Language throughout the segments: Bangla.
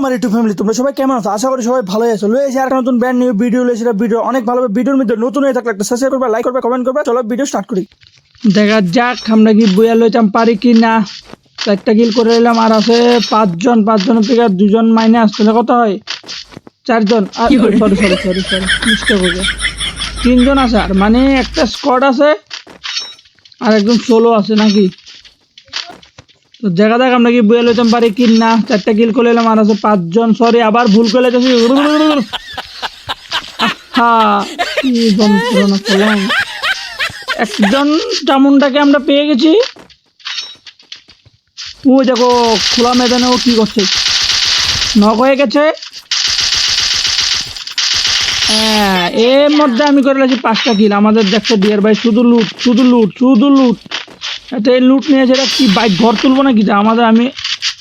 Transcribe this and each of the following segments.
আমার একটু ফ্যামিলি তোমরা সবাই কেমন আছো? আশা করি সবাই ভালো আছো। লয়ে এসে একটা নতুন ব্র্যান্ড নিউ ভিডিও লয়েছে ভিডিও অনেক ভালো ভিডিওর মধ্যে নতুন হয়ে থাকলে একটা সাবস্ক্রাইব করবে লাইক করবে কমেন্ট করবে। চলো ভিডিও স্টার্ট করি। দেখা যাক আমরা কি বইয়া লইতাম পারি কি না। একটা কিল করে এলাম আর আছে পাঁচজন পাঁচজনের থেকে দুজন মাইনে আসছে কত হয়? চারজন। Sorry sorry sorry sorry mistake হয়ে যায়। তিনজন আছে আর মানে একটা স্কোয়াড আছে আর একজন সোলো আছে নাকি? তো দেখা দেখ আমরা কি বুয়ে লইতাম পারি কি না। চারটা কিল করে এলাম আর আছে পাঁচজন। সরি আবার ভুল করে করলাম। একজন টামুনটাকে আমরা পেয়ে গেছি। ও দেখো, খোলা ময়দানে ও কি করছে। নক হয়ে গেছে। হ্যাঁ এর মধ্যে আমি করে লাগছি পাঁচটা কিল আমাদের দেখছ ডিয়ার ভাই শুধু লুট শুধু লুট শুধু লুট এটা এই লুট নিয়ে যেটা কি বাইক ঘর তুলবো নাকি? যা আমাদের আমি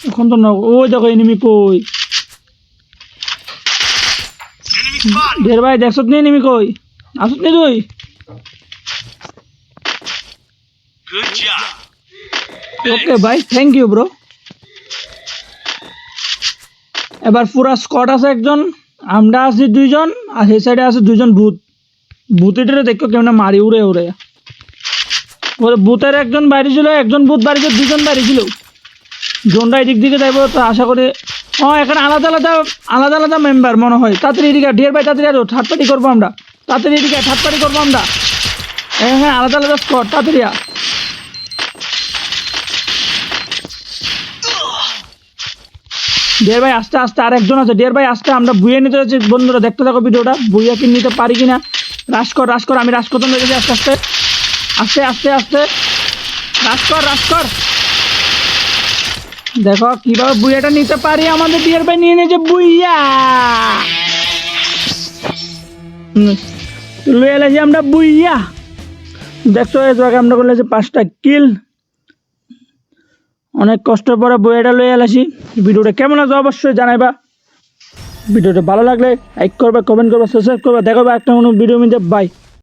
এখন তো ন- ওই দেখো এনিমি কই? ডিয়ার ভাই দেখছ নি এনিমি কই? আসত নি তুই? ওকে ভাই থ্যাংক ইউ ব্রো এবার পুরা স্কট আছে একজন। আমরা আছি দুইজন, আর সেই সাইডে আছে দুইজন ভূত। ভূতিটারে দেখো কেমন মারি উড়ে উড়ে। ভূতের একজন বাড়ি ছিল একজন ভূত বাড়ি ছিল দুজন বাড়ি ছিল জোনটা এদিক দিকে যাইব, তো আশা করে ও, এখানে আলাদা আলাদা আলাদা আলাদা মেম্বার মনে হয়। তাড়াতাড়ি এদিকে ডিয়ার ভাই, তাড়াতাড়ি থার্ড পার্টি করব আমরা। তাড়াতাড়ি এদিকে পার্টি করব আমরা। হ্যাঁ আলাদা আলাদা স্কট তাড়াতাড়ি ডিয়ার ভাই আস্তে আস্তে আর একজন আছে। ডিয়ার ভাই আস্তে, আমরা বুয়ে নিতে যাচ্ছি। বন্ধুরা, দেখতে থাকো ভিডিওটা। বুইয়া কি নিতে পারি কিনা? রাস কর রাস কর, আমি রাস করতে লেগেছি আস্তে আস্তে। আস্তে আস্তে আস্তে। রাস কর রাস কর। দেখো, কীভাবে বুইয়াটা নিতে পারি আমাদের ডিয়ার ভাই? নিয়ে নিয়েছে বুইয়া। লুয়ে এলাছি আমরা বুইয়া। দেখছ জায়গায় আমরা করলে পাঁচটা কিল। অনেক কষ্ট পরে বইটা লয়ে এলাছি ভিডিওটা কেমন আছে অবশ্যই জানাইবা। ভিডিওটা ভালো লাগলে লাইক করবে কমেন্ট করবে সাবস্ক্রাইব করবে। দেখাবে একটা কোনো ভিডিও মিলতে বাই